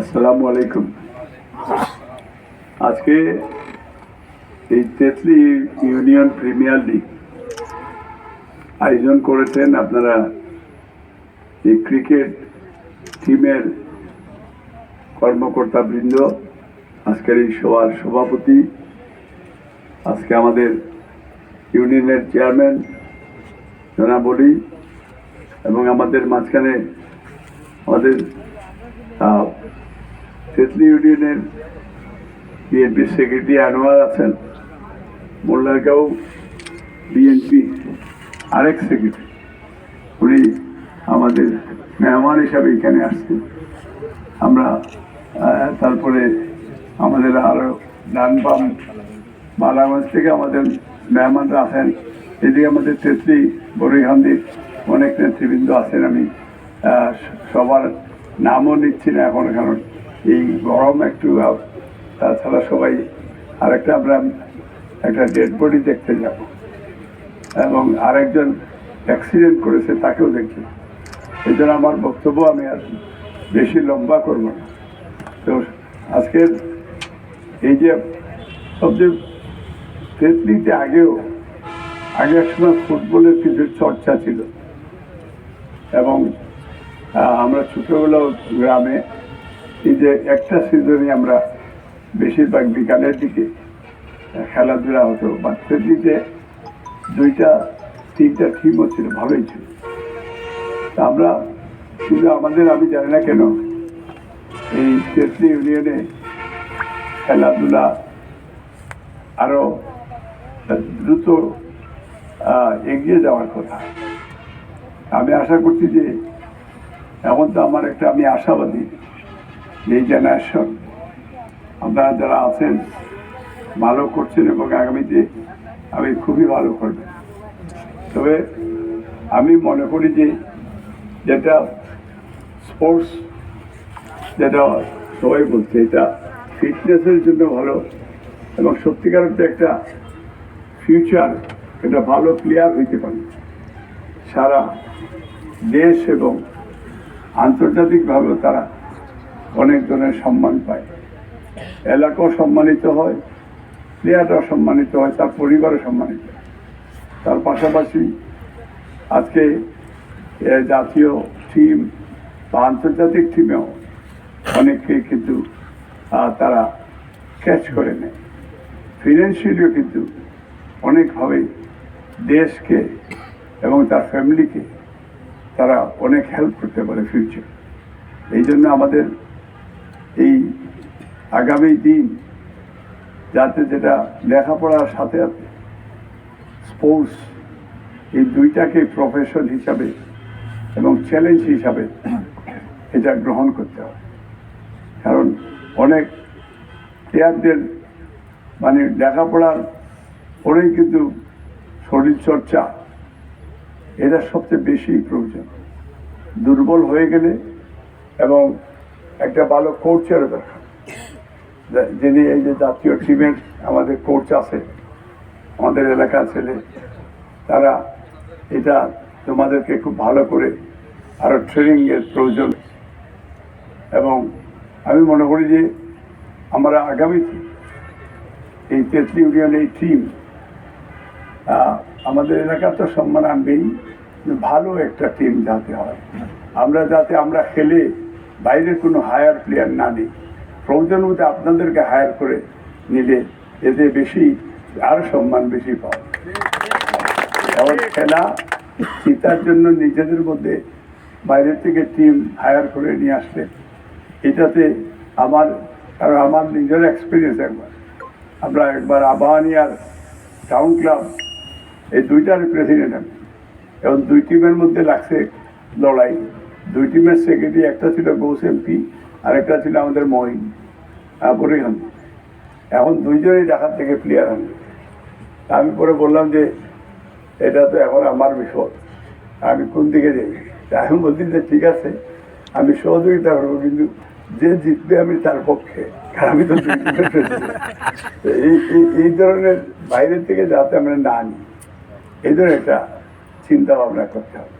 আসসালামু আলাইকুম। আজকে এই তেতলি ইউনিয়ন প্রিমিয়ার লিগ আয়োজন করেছেন আপনারা এই ক্রিকেট টিমের কর্মকর্তা বৃন্দ আজকের এই সভার সভাপতি, আজকে আমাদের ইউনিয়নের চেয়ারম্যান জনাবলি এবং আমাদের মাঝখানে আমাদের তেতলি ইউনিয়নের বিএনপি সেক্রেটারি আনোয়ার আছেন মোল্লারগাঁও বিএনপি আরেক সেক্রেটারি। উনি আমাদের মেহমান হিসাবে এখানে আসছেন। আমরা তারপরে আমাদের আরও ডান বাম, বালাগঞ্জ থেকে আমাদের মেহমানরা আছেন। এদিকে আমাদের তেতলি বরিহান্দির অনেক নেতৃবৃন্দ আছেন। আমি সবার নামও নিচ্ছি না এখন কারণ। এই গরম একটু তাছাড়া সবাই আরেকটা আমরা একটা ডেড বডি দেখতে যাব। এবং আরেকজন অ্যাক্সিডেন্ট করেছে, তাকেও দেখতে এই জন্য আমার বক্তব্য আমি আর বেশি লম্বা করব না। তো আজকের এই যে সবচেয়ে তেতলিতে আগেও আগে সময় ফুটবলের কিছু চর্চা ছিল। এবং আমরা ছোটবেলা গ্রামে এই যে একটা সিজনে আমরা বেশিরভাগ বিকালের দিকে খেলাধুলা হতো বা দিকে দুইটা, তিনটা টিমও ছিল, ভালোই ছিল। আমরা, কিন্তু আমাদের, আমি জানি না কেন, এই তেতলি ইউনিয়নে খেলাধুলা আরও দ্রুত এগিয়ে যাওয়ার কথা। আমি আশা করছি যে এমন তো আমার একটা, আমি আশাবাদী। এই জেনারেশন আপনারা যারা আছেন, ভালো করছেন এবং আগামীতে আমি খুবই ভালো করবে। তবে আমি মনে করি যে যেটা স্পোর্টস যেটা সবাই বলছে, এটা ফিটনেসের জন্য ভালো এবং সত্যিকার অর্থে একটা ফিউচার একটা ভালো প্লেয়ার হইতে পারে। সারা দেশ এবং আন্তর্জাতিকভাবেও তারা অনেক ধরনের সম্মান পায়। এলাকাও সম্মানিত হয় প্লেয়াররাও সম্মানিত হয়, তার পরিবারও সম্মানিত হয়। তার পাশাপাশি আজকে জাতীয় টিম বা আন্তর্জাতিক টিমেও অনেকে কিন্তু তারা ক্যাচ করে নেয়। ফিনান্সিয়ালিও কিন্তু অনেকভাবে দেশকে এবং তার ফ্যামিলিকে তারা অনেক হেল্প করতে পারে ফিউচার এই জন্য আমাদের এই আগামী দিন যাতে যেটা লেখাপড়ার সাথে সাথে স্পোর্টস এই দুইটাকে প্রফেশন হিসাবে এবং চ্যালেঞ্জ হিসাবে এটা গ্রহণ করতে হবে। কারণ অনেক প্লেয়ারদের মানে লেখাপড়ার পরেই কিন্তু শরীরচর্চা এটা সবচেয়ে বেশি প্রয়োজন। দুর্বল হয়ে গেলে এবং একটা ভালো কোচেরও দরকার। যিনি এই যে জাতীয় টিমের আমাদের কোচ আছে, আমাদের এলাকার ছেলে, তারা এটা তোমাদেরকে খুব ভালো করে আরও ট্রেনিং এর প্রয়োজন। এবং আমি মনে করি যে, আমরা আগামীতে এই তেতলি ইউনিয়ন এই টিম আমাদের এলাকার তো সম্মান আনবেই ভালো একটা টিম যাতে হয়। আমরা যাতে আমরা খেলে বাইরের কোনো হায়ার প্লেয়ার না নিই। প্রয়োজন মধ্যে আপনাদেরকে হায়ার করে নিলে এতে বেশি, আরও সম্মান বেশি পাওয়া খেলা জিতার জন্য নিজেদের মধ্যে বাইরে থেকে টিম হায়ার করে নিয়ে আসলে এটাতে আমার কারণ আমার নিজের এক্সপিরিয়েন্স একবার। আমরা একবার আবাহানিয়ার টাউন ক্লাব এই দুইটার প্রেসিডেন্ট আমি। এবং দুই টিমের মধ্যে লাগছে লড়াই। দুই টিমের সেক্রেটারি একটা ছিল গৌস এমপি আর একটা ছিল আমাদের মহিন বরিহান এখন দুইজনেই ঢাকার থেকে প্লেয়ার আনবে আমি পরে বললাম যে, এটা তো এখন আমার বিষয় আমি কোন দিকে যাই? আমি বলছি যে, ঠিক আছে, আমি সহযোগিতা করব, কিন্তু যে জিতবে আমি তার পক্ষে। আমি তো এই ধরনের বাইরের থেকে যাতে আমরা না নিই, এই ধরনের একটা চিন্তা ভাবনা করতে হবে।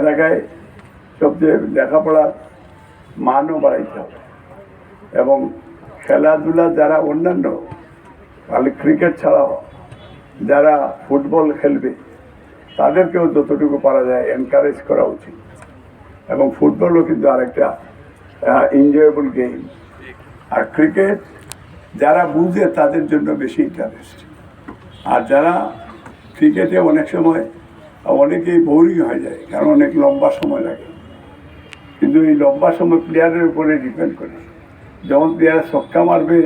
এলাকায় সবচেয়ে লেখাপড়ার মানও বাড়াইতে হবে। এবং খেলাধুলা যারা অন্যান্য খালি ক্রিকেট ছাড়াও যারা ফুটবল খেলবে, তাদেরকেও যতটুকু পারা যায় এনকারেজ করা উচিত। এবং ফুটবলও কিন্তু আরেকটা এনজয়েবল গেম আর ক্রিকেট যারা বুঝে তাদের জন্য বেশি ইন্টারেস্ট আর যারা ক্রিকেটে অনেক সময়, অনেকেই বোরিং হয়ে যায়, কারণ অনেক লম্বা সময় লাগে। কিন্তু এই লম্বা সময় প্লেয়ারের উপরে ডিপেন্ড করে। যখন প্লেয়ার ছক্কা মারবে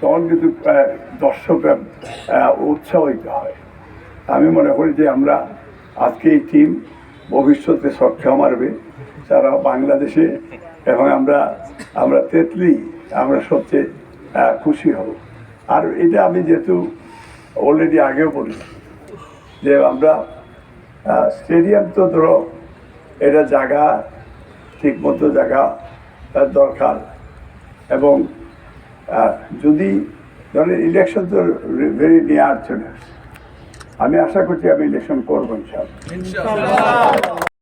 তখন কিন্তু আহ, দর্শকরা উৎসাহিত হয়। আমি মনে করি যে আমরা আজকে এই টিম ভবিষ্যতে ছক্কা মারবে। সারা বাংলাদেশে এবং আমরা আমরা তেতলি আমরা সবচেয়ে খুশি হব। আর এটা আমি যেহেতু অলরেডি আগেও বলেছি যে আমরা স্টেডিয়াম তো ধরো এটা জায়গা ঠিক মতো জায়গা দরকার। এবং যদি ধরেন ইলেকশন তো ভেরি নিয়ার চলে। আমি আশা করছি আমি ইলেকশন করব ইনশাল্লাহ